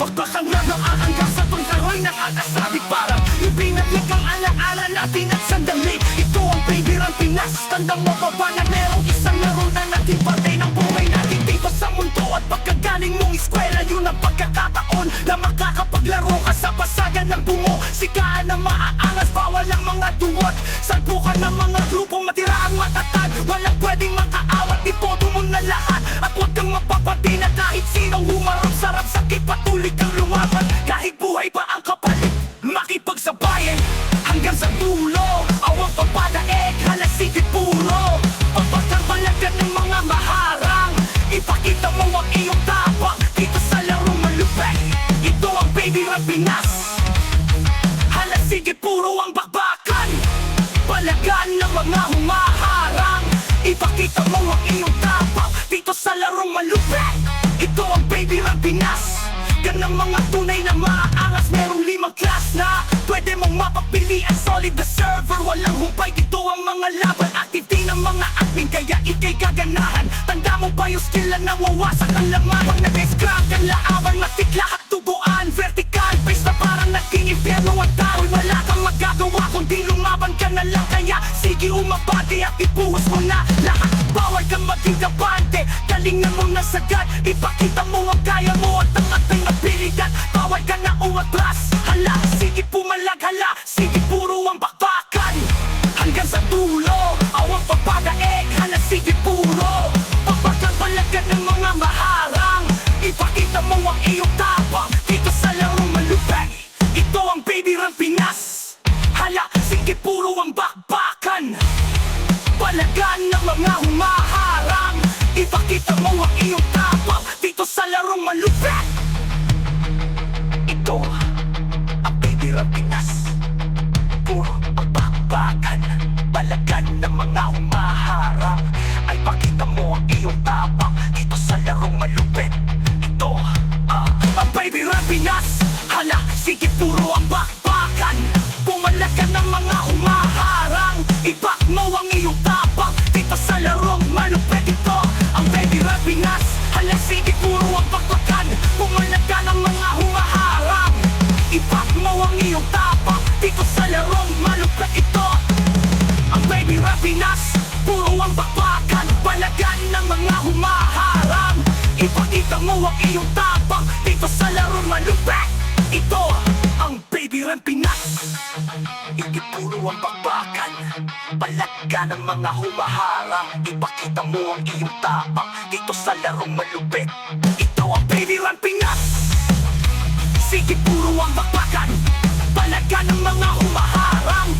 Pagkasang na hanggang sa tungkaroy ng akasabi Parang ibinalik ang alaala natin at sandali. Ito ang baby ng Pinas. Tandang mo pa ba na merong isang laro na naging parte ng buhay natin. Dito sa mundo at pagkagaling mong eskwela Yun ang pagkakataon na makakapaglaro ka sa pasagan ng bungo. Sikaan na maaangas, bawal ang mga duwat Salpukan ng mga grupong matira ang matatag. Walang pwedeng makaawat, hanggang sa dulo. Awang pagpadaig, halasigit puro. Pagpagkabalagan ng mga maharang. Ipakita mo ang iyong tapang Dito sa laro malupet. Ito ang baby ng Pinas. Halasigit puro ang bakbakan. Palagan ng mga humaharang. Ipakita mo ang iyong tapang kaganahan Tanda mo ba yung skill na nawawasak ang laman? Pag nag-scrap ang laaban Matikla at tubuan Vertical face na parang naging impyerno Ang tao'y wala kang magagawa Kundi lumaban ka na lang. Kaya sige umabante at ipuhos mo na lahat. Bawal kang maging kabante Galingan mo na sagad. Ipakita mo ang kaya mo At ang ating abilidad. Bawal ka na umatras. Hala, sige pumalag. Hala Sige puro ang bakbakan. Hanggang sa dulo Awang pagpadaig Hala, sige Ito ang baby ng Pinas. Hala, sige puro ang bakbakan. Palagan ng mga humaharang. Ipakita mo ang iyong tapang Dito sa larong malupet Ito ang baby ng Pinas ang iyong tapang Dito sa larong malupet Ito ang baby rap Pinas. Hindi puro ang bakbakan Palagan ng mga humaharang Ipakita mo ang iyong tapang Dito sa larong malupit Ito ang baby rap Pinas. Sige puro ang bakbakan Palaga ng mga humaharang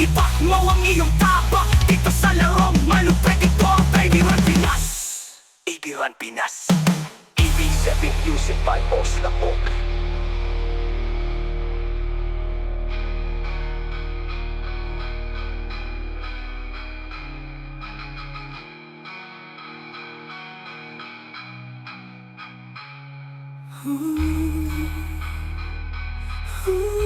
Ipak mo ang iyong tapang Dito sa larong malupit Ito ang baby run Pinas. Run Pinas EB7 Music by Boss Lapok Ooh.